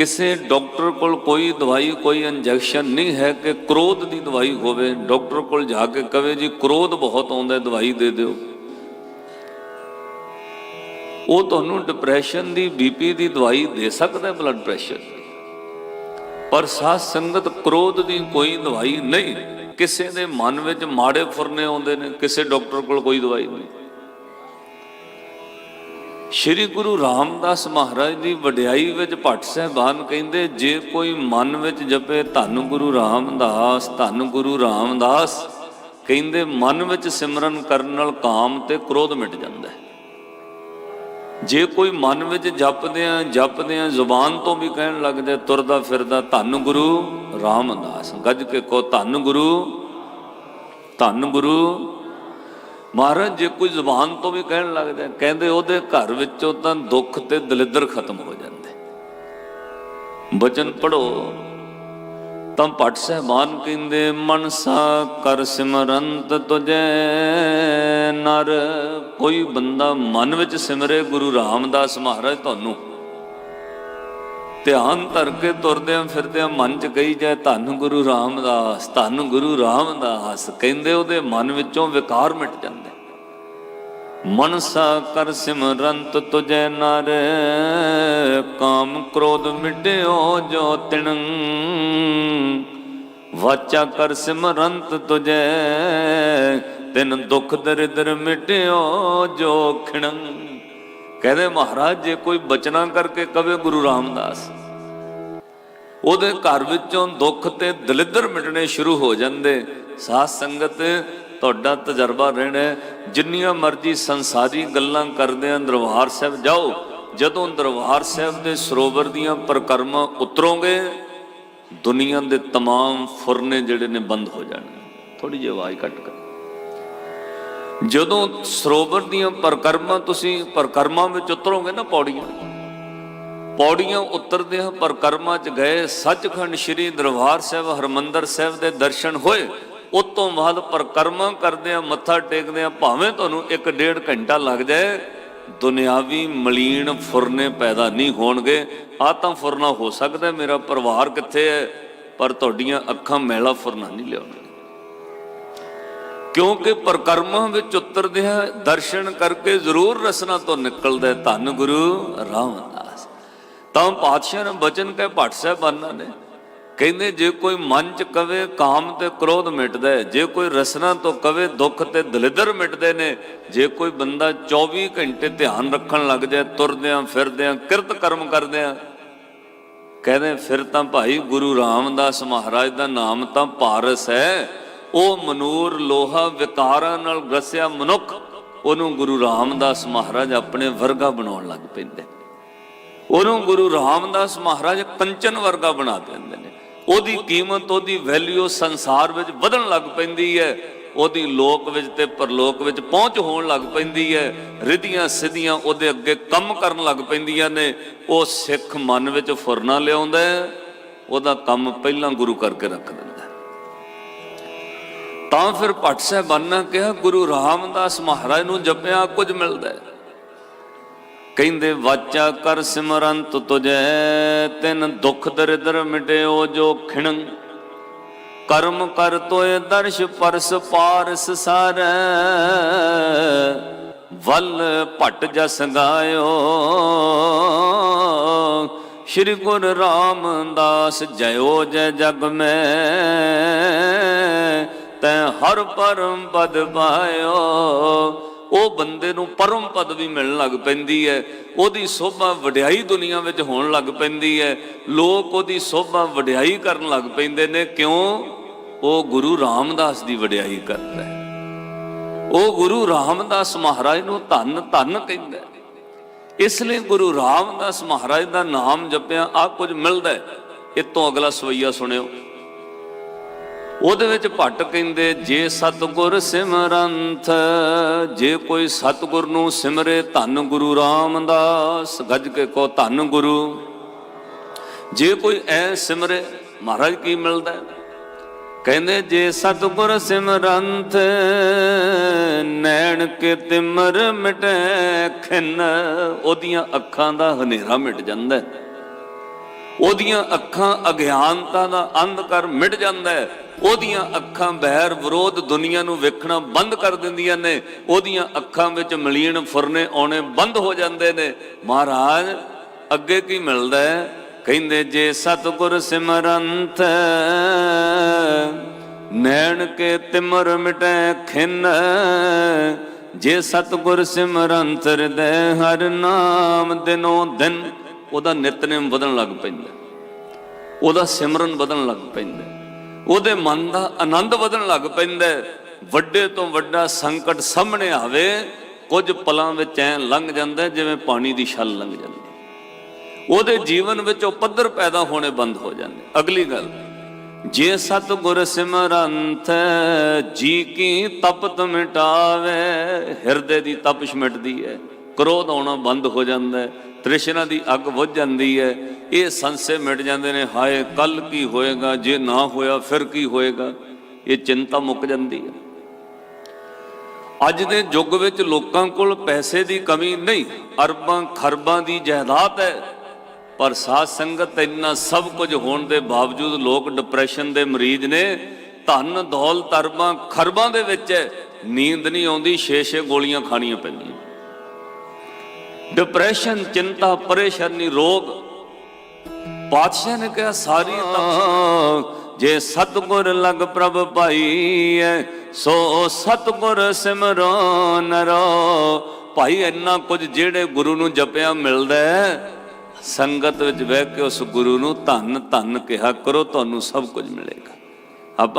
ਕਿਸੇ ਡਾਕਟਰ ਕੋਲ ਕੋਈ ਦਵਾਈ, ਕੋਈ ਇੰਜੈਕਸ਼ਨ ਨਹੀਂ ਹੈ ਕਿ ਕ੍ਰੋਧ ਦੀ ਦਵਾਈ ਹੋਵੇ, ਡਾਕਟਰ ਕੋਲ ਜਾ ਕੇ ਕਵੇ, ਜੀ, ਕ੍ਰੋਧ ਬਹੁਤ ਆਉਂਦਾ, ਦਵਾਈ ਦੇ ਦਿਓ। ਉਹ ਤੁਹਾਨੂੰ ਡਿਪਰੈਸ਼ਨ ਦੀ ਬੀਪੀ ਦੀ ਦਵਾਈ ਦੇ ਸਕਦਾ ਬਲੱਡ ਪ੍ਰੈਸ਼ਰ ਪਰ ਸਾਧ ਸੰਗਤ ਕ੍ਰੋਧ ਦੀ ਕੋਈ ਦਵਾਈ ਨਹੀਂ। ਕਿਸੇ ਦੇ ਮਨ ਵਿੱਚ ਮਾੜੇ ਫੁਰਨੇ ਆਉਂਦੇ ਨੇ, ਕਿਸੇ ਡਾਕਟਰ ਕੋਲ ਕੋਈ ਦਵਾਈ ਨਹੀਂ। ਸ਼੍ਰੀ ਗੁਰੂ ਰਾਮਦਾਸ ਮਹਾਰਾਜ ਦੀ ਵਡਿਆਈ ਵਿੱਚ ਭੱਟ ਸਾਹਿਬਾਨ ਕਹਿੰਦੇ, ਜੇ ਕੋਈ ਮਨ ਵਿੱਚ ਜਪੇ ਧੰਨ ਗੁਰੂ ਰਾਮਦਾਸ, ਧੰਨ ਗੁਰੂ ਰਾਮਦਾਸ, ਕਹਿੰਦੇ ਮਨ ਵਿੱਚ ਸਿਮਰਨ ਕਰਨ ਨਾਲ ਕਾਮ ਤੇ ਕ੍ਰੋਧ ਮਿਟ ਜਾਂਦਾ ਹੈ। ਜੇ ਕੋਈ ਮਨ ਵਿੱਚ ਜਪਦੇ ਆ ਜਪਦੇ ਆ, ਜ਼ੁਬਾਨ ਤੋਂ ਵੀ ਕਹਿਣ ਲੱਗ ਜਾਏ, ਤੁਰਦਾ ਫਿਰਦਾ ਧੰਨ ਗੁਰੂ ਰਾਮਦਾਸ, ਗੱਜ ਕੇ ਕੋ ਧੰਨ ਗੁਰੂ ਧੰਨ ਗੁਰੂ ਮਹਾਰਾਜ, ਜੇ ਕੋਈ ਜ਼ੁਬਾਨ ਤੋਂ ਵੀ ਕਹਿਣ ਲੱਗ ਜਾਏ, ਕਹਿੰਦੇ ਉਹਦੇ ਘਰ ਵਿੱਚੋਂ ਤਾਂ ਦੁੱਖ ਤੇ ਦਲਿੱਦਰ ਖਤਮ ਹੋ ਜਾਂਦੇ। ਬਚਨ ਪੜੋ ਤਾਂ ਭੱਟ ਸਹਿਬਾਨ ਕਹਿੰਦੇ, ਮਨਸਾ ਕਰ ਸਿਮਰੰਤ ਤੁਜੈ ਨਰ। ਕੋਈ ਬੰਦਾ ਮਨ ਵਿੱਚ ਸਿਮਰੇ ਗੁਰੂ ਰਾਮਦਾਸ ਮਹਾਰਾਜ ਤੁਹਾਨੂੰ ਧਿਆਨ ਧਰ ਕੇ ਤੁਰਦਿਆਂ ਫਿਰਦਿਆਂ ਮਨ 'ਚ ਕਹੀ ਜਾਏ, ਧੰਨ ਗੁਰੂ ਰਾਮਦਾਸ, ਧੰਨ ਗੁਰੂ ਰਾਮਦਾਸ। ਕਹਿੰਦੇ ਉਹਦੇ ਮਨ ਵਿੱਚੋਂ ਵਿਕਾਰ ਮਿਟ ਜਾਂਦੇ। ਮਨਸਾ ਕਰ ਸਿਮਰੰਤ ਤੁਜੈ ਨਰ, ਕਾਮ ਕ੍ਰੋਧ ਮਿਟਿਓ ਜੋ ਤਿਣ। ਵਾਚਾ ਕਰ ਸਿਮਰੰਤ ਤੁਜੈ, ਤਿਨ ਦੁਖ ਦਰਿਦਰ ਮਿਟਿਓ ਜੋ ਖਿਣੰ। ਕਹਿੰਦੇ ਮਹਾਰਾਜ ਜੇ ਕੋਈ ਬਚਨਾ ਕਰਕੇ ਕਵੇ ਗੁਰੂ ਰਾਮਦਾਸ ਉਹਦੇ ਘਰ ਵਿੱਚੋਂ ਦੁੱਖ ਤੇ ਦਲਿੱਦਰ ਮਿਟਣੇ ਸ਼ੁਰੂ ਹੋ ਜਾਂਦੇ ਸਾਧ ਸੰਗਤ ਤੁਹਾਡਾ ਤਜਰਬਾ ਰਹਿਣਾ ਹੈ, ਜਿੰਨੀਆਂ ਮਰਜ਼ੀ ਸੰਸਾਰੀ ਗੱਲਾਂ ਕਰਦੇ ਆਂ ਦਰਬਾਰ ਸਾਹਿਬ ਜਾਓ ਜਦੋਂ ਦਰਬਾਰ ਸਾਹਿਬ ਦੇ ਸਰੋਵਰ ਦੀਆਂ ਪ੍ਰਕਰਮਾਂ ਉਤਰੋਗੇ ਦੁਨੀਆ ਦੇ तमाम ਫੁਰਨੇ ਜਿਹੜੇ ਨੇ ਬੰਦ ਹੋ ਜਾਣਗੇ ਥੋੜੀ ਜਿਹੀ ਆਵਾਜ਼ ਕੱਟ ਕਰ ਜਦੋਂ ਸਰੋਵਰ ਦੀਆਂ ਪ੍ਰਕਰਮਾਂ ਤੁਸੀਂ ਪ੍ਰਕਰਮਾਂ ਵਿੱਚ ਉਤਰੋਗੇ ਨਾ ਪੌੜੀਆਂ ਪੌੜੀਆਂ ਉਤਰਦੇ ਹਾਂ ਪਰਕਰਮਾਂ ਚ ਗਏ, ਸੱਚਖੰਡ ਸ੍ਰੀ ਦਰਬਾਰ ਸਾਹਿਬ ਹਰਮੰਦਰ ਸਾਹਿਬ ਦੇ ਦਰਸ਼ਨ ਹੋਏ, ਉਸ ਤੋਂ ਬਾਅਦ ਪਰਕਰਮਾਂ ਕਰਦੇ ਆ ਮੱਥਾ ਟੇਕਦੇ ਆ ਭਾਵੇਂ ਤੁਹਾਨੂੰ 1.5 ਘੰਟਾ ਲੱਗ ਜਾਏ, ਦੁਨਿਆਵੀ ਮਲੀਨ ਫੁਰਨੇ ਪੈਦਾ ਨਹੀਂ ਹੋਣਗੇ। ਆ ਤਾਂ ਫੁਰਨਾ ਹੋ ਸਕਦਾ ਮੇਰਾ ਪਰਿਵਾਰ ਕਿੱਥੇ ਹੈ, ਪਰ ਤੁਹਾਡੀਆਂ ਅੱਖਾਂ ਮੈਲਾ ਫੁਰਨਾ ਨਹੀਂ ਲਿਆਉਣਗੇ। ਕਿਉਂਕਿ ਪਰਕਰਮਾਂ ਵਿੱਚ ਉਤਰਦੇ ਆ ਦਰਸ਼ਨ ਕਰਕੇ ਜ਼ਰੂਰ ਰਸਨਾ ਤੋਂ ਨਿਕਲਦਾ ਧੰਨ ਗੁਰੂ ਰਾਮਦਾਸ। ਤਾਂ ਪਾਤਸ਼ਾਹ ਨੇ ਬਚਨ ਕਹੇ, ਭੱਟ ਸਾਹਿਬਾਨਾਂ ਨੇ, ਕਹਿੰਦੇ ਜੇ ਕੋਈ ਮਨ ਚ ਕਵੇ ਕਾਮ ਤੇ ਕ੍ਰੋਧ ਮਿਟਦਾ ਹੈ, ਜੇ ਕੋਈ ਰਸਨਾ ਤੋਂ ਕਵੇ ਦੁੱਖ ਤੇ ਦਲਿਦਰ ਮਿਟਦੇ ਨੇ, ਜੇ ਕੋਈ ਬੰਦਾ 24 ਘੰਟੇ ਧਿਆਨ ਰੱਖਣ ਲੱਗ ਜਾਏ, ਤੁਰਦਿਆਂ, ਫਿਰਦਿਆਂ, ਕਿਰਤ ਕਰਮ ਕਰਦਿਆਂ ਕਹਿੰਦੇ ਫਿਰ ਤਾਂ ਭਾਈ ਗੁਰੂ ਰਾਮਦਾਸ ਮਹਾਰਾਜ ਦਾ ਨਾਮ ਤਾਂ ਪਾਰਸ ਹੈ। ਉਹ ਮਨੂਰ ਲੋਹਾ ਵਿਕਾਰਾਂ ਨਾਲ ਗਸਿਆ ਮਨੁੱਖ, ਉਹਨੂੰ ਗੁਰੂ ਰਾਮਦਾਸ ਮਹਾਰਾਜ ਆਪਣੇ ਵਰਗਾ ਬਣਾਉਣ ਲੱਗ ਪੈਂਦੇ ਉਹਨੂੰ ਗੁਰੂ ਰਾਮਦਾਸ ਮਹਾਰਾਜ ਕੰਚਨ ਵਰਗਾ ਬਣਾ ਦਿੰਦੇ ਨੇ। ਉਹਦੀ ਕੀਮਤ, ਉਹਦੀ ਵੈਲਿਊ ਸੰਸਾਰ ਵਿੱਚ ਵਧਣ ਲੱਗ ਪੈਂਦੀ ਹੈ। ਉਹਦੀ ਲੋਕ ਵਿੱਚ ਤੇ ਪਰਲੋਕ ਵਿੱਚ ਪਹੁੰਚ ਹੋਣ ਲੱਗ ਪੈਂਦੀ ਹੈ। ਰਿਧੀਆਂ ਸਿੱਧੀਆਂ ਉਹਦੇ ਅੱਗੇ ਕੰਮ ਕਰਨ ਲੱਗ ਪੈਂਦੀਆਂ ਨੇ। ਉਹ ਸਿੱਖ ਮਨ ਵਿੱਚ ਫੁਰਨਾ ਲਿਆਉਂਦਾ ਉਹਦਾ ਕੰਮ ਪਹਿਲਾਂ ਗੁਰੂ ਕਰਕੇ ਰੱਖ ਦਿੰਦਾ ਤਾਂ ਫਿਰ ਭੱਟ ਸਾਹਿਬਾਨਾਂ ਕਿਹਾ, ਗੁਰੂ ਰਾਮਦਾਸ ਮਹਾਰਾਜ ਨੂੰ ਜਪਿਆ, ਕੁਝ ਮਿਲਦਾ ਹੈ। ਕਹਿੰਦੇ, ਵਾਚਾ ਕਰ ਸਿਮਰੰਤ ਤੁਜੈ, ਤਿਨ ਦੁਖ ਦਰਿਦਰ ਮਿਟਿਓ ਜੋ ਖਿਣੰ। ਕਰਮ ਕਰ ਤੋਏ ਦਰਸ਼ ਪਰਸ ਪਾਰਸ ਸਾਰੈ, ਵੱਲ ਭਟ ਜਸ ਗਾਇਓ। ਸ਼੍ਰੀ ਗੁਰੂ ਰਾਮਦਾਸ ਜਯੋ ਜੈ ਜਗ ਮੈਂ ਤੈ ਹਰ ਪਰਮ ਪਦ ਪਾਇਓ। ਉਹ ਬੰਦੇ ਨੂੰ ਪਰਮ ਪਦ ਵੀ ਮਿਲਣ ਲੱਗ ਪੈਂਦੀ ਹੈ ਉਹਦੀ ਸੋਭਾ ਵਡਿਆਈ ਦੁਨੀਆ ਵਿੱਚ ਹੋਣ ਲੱਗ ਪੈਂਦੀ ਹੈ ਲੋਕ ਉਹਦੀ ਸੋਭਾ ਵਡਿਆਈ ਕਰਨ ਲੱਗ ਪੈਂਦੇ ਨੇ। ਕਿਉਂ? ਉਹ ਗੁਰੂ ਰਾਮਦਾਸ ਦੀ ਵਡਿਆਈ ਕਰਦਾ ਹੈ ਉਹ ਗੁਰੂ ਰਾਮਦਾਸ ਮਹਾਰਾਜ ਨੂੰ ਧੰਨ ਧੰਨ ਕਹਿੰਦਾ ਇਸ ਲਈ ਗੁਰੂ ਰਾਮਦਾਸ ਮਹਾਰਾਜ ਦਾ ਨਾਮ ਜਪਿਆ। ਆ ਕੁਝ ਮਿਲਦਾ ਹੈ ਇਹ ਤੋਂ ਅਗਲਾ ਸਵਈਆ ਸੁਣਿਓ। ਉਹਦੇ ਵਿੱਚ ਭੱਟ ਕਹਿੰਦੇ, ਜੇ ਸਤਗੁਰ ਸਿਮਰੰਥ, ਜੇ ਕੋਈ ਸਤਗੁਰ ਨੂੰ ਸਿਮਰੇ ਧੰਨ ਗੁਰੂ ਰਾਮਦਾਸ, ਗੱਜ ਕੇ ਕੋ ਧੰਨ ਗੁਰੂ। ਜੇ ਕੋਈ ਐ ਸਿਮਰੇ, ਮਹਾਰਾਜ ਕੀ ਮਿਲਦਾ? ਕਹਿੰਦੇ, ਜੇ ਸਤਗੁਰ ਸਿਮਰੰਥ, ਨੈਣ ਕੇ ਤਿਮਰ ਮਿਟੈ ਖਿਨ, ਉਹਦੀਆਂ ਅੱਖਾਂ ਦਾ ਹਨੇਰਾ ਮਿਟ ਜਾਂਦਾ। ਹੈ ਉਹਦੀਆਂ ਅੱਖਾਂ ਅਗਿਆਨਤਾ ਦਾ ਅੰਧਕਾਰ ਮਿਟ ਜਾਂਦਾ ਹੈ। ਉਹਦੀਆਂ ਅੱਖਾਂ ਬਹਿਰ ਵਿਰੋਧ ਦੁਨੀਆ ਨੂੰ ਵੇਖਣਾ ਬੰਦ ਕਰ ਦਿੰਦੀਆਂ ਨੇ। ਉਹਦੀਆਂ ਅੱਖਾਂ ਵਿੱਚ ਮਲੀਨ ਫੁਰਨੇ ਆਉਣੇ ਬੰਦ ਹੋ ਜਾਂਦੇ ਨੇ। ਮਹਾਰਾਜ, ਅੱਗੇ ਕੀ ਮਿਲਦਾ ਹੈ? ਕਹਿੰਦੇ, ਜੇ ਸਤਿਗੁਰ ਸਿਮਰੰਤ ਨੈਣ ਕੇ ਤਿਮਰ ਮਿਟੈ ਖਿਨ ਜੇ ਸਤਿਗੁਰ ਸਿਮਰੰਤ ਹਿਰਦੈ ਹਰ ਨਾਮ ਦਿਨੋ ਦਿਨ ਉਹਦਾ ਨਿਤਨੇਮ ਵਧਣ ਲੱਗ ਪੈਂਦਾ ਉਹਦਾ ਸਿਮਰਨ ਵਧਣ ਲੱਗ ਪੈਂਦਾ ਉਹਦੇ ਮਨ ਦਾ ਆਨੰਦ ਵਧਣ ਲੱਗ ਪੈਂਦਾ ਵੱਡੇ ਤੋਂ ਵੱਡਾ ਸੰਕਟ ਸਾਹਮਣੇ ਆਵੇ, ਕੁਝ ਪਲਾਂ ਵਿੱਚ ਐ ਲੰਘ ਜਾਂਦਾ ਜਿਵੇਂ ਪਾਣੀ ਦੀ ਛਲ ਲੰਘ ਜਾਂਦੀ ਉਹਦੇ ਜੀਵਨ ਵਿੱਚ ਉਹ ਪੱਧਰ ਪੈਦਾ ਹੋਣੇ ਬੰਦ ਹੋ ਜਾਂਦੇ ਅਗਲੀ ਗੱਲ, ਜੇ ਸਤਿਗੁਰ ਸਿਮਰੰਤ ਜੀ ਕੀ ਤਪਤ ਮਿਟਾਵੇ, ਹਿਰਦੇ ਦੀ ਤਪਸ਼ ਮਿਟਦੀ ਹੈ। ਕ੍ਰੋਧ ਆਉਣਾ ਬੰਦ ਹੋ ਜਾਂਦਾ ਹੈ। ਤ੍ਰਿਸ਼ਨਾ ਦੀ ਅੱਗ ਬੁਝ ਜਾਂਦੀ ਹੈ, ਇਹ ਸੰਸੇ ਮਿਟ ਜਾਂਦੇ ਨੇ, ਹਾਏ ਕੱਲ ਕੀ ਹੋਏਗਾ, ਜੇ ਨਾ ਹੋਇਆ ਫਿਰ ਕੀ ਹੋਏਗਾ? ਇਹ ਚਿੰਤਾ ਮੁੱਕ ਜਾਂਦੀ ਹੈ। ਅੱਜ ਦੇ ਯੁੱਗ ਵਿੱਚ ਲੋਕਾਂ ਕੋਲ ਪੈਸੇ ਦੀ ਕਮੀ ਨਹੀਂ, ਅਰਬਾਂ, ਖਰਬਾਂ ਦੀ ਜਾਇਦਾਦ ਹੈ। ਪਰ ਸਾਧ ਸੰਗਤ ਇੰਨਾ ਸਭ ਕੁਝ ਹੋਣ ਦੇ ਬਾਵਜੂਦ ਲੋਕ ਡਿਪਰੈਸ਼ਨ ਦੇ ਮਰੀਜ਼ ਨੇ, ਧਨ, ਦੌਲਤ, ਅਰਬਾਂ, ਖਰਬਾਂ ਦੇ ਵਿੱਚ ਹੈ। ਨੀਂਦ ਨਹੀਂ ਆਉਂਦੀ 6-6 ਗੋਲੀਆਂ ਖਾਣੀਆਂ ਪੈਂਦੀਆਂ। ਡਿਪਰੈਸ਼ਨ ਚਿੰਤਾ ਪਰੇਸ਼ਾਨੀ ਰੋਗ ਪਾਤਸ਼ਾਹ ਨੇ ਕਿਹਾ ਸਾਰੀ ਤਾਂ ਜੇ ਸਤਗੁਰ ਲਗ ਪ੍ਰਭ ਪਾਈਐ ਸੋ ਸਤਗੁਰ ਸਿਮਰੋ ਨਰੋ ਭਾਈ ਇੰਨਾ ਕੁਝ ਜਿਹੜੇ ਗੁਰੂ ਨੂੰ ਜਪਿਆ ਮਿਲਦਾ ਹੈ, ਸੰਗਤ ਵਿੱਚ ਬਹਿ ਕੇ ਉਸ ਗੁਰੂ ਨੂੰ ਧੰਨ ਧੰਨ ਕਿਹਾ ਕਰੋ ਤੁਹਾਨੂੰ ਸਭ ਕੁਝ ਮਿਲੇਗਾ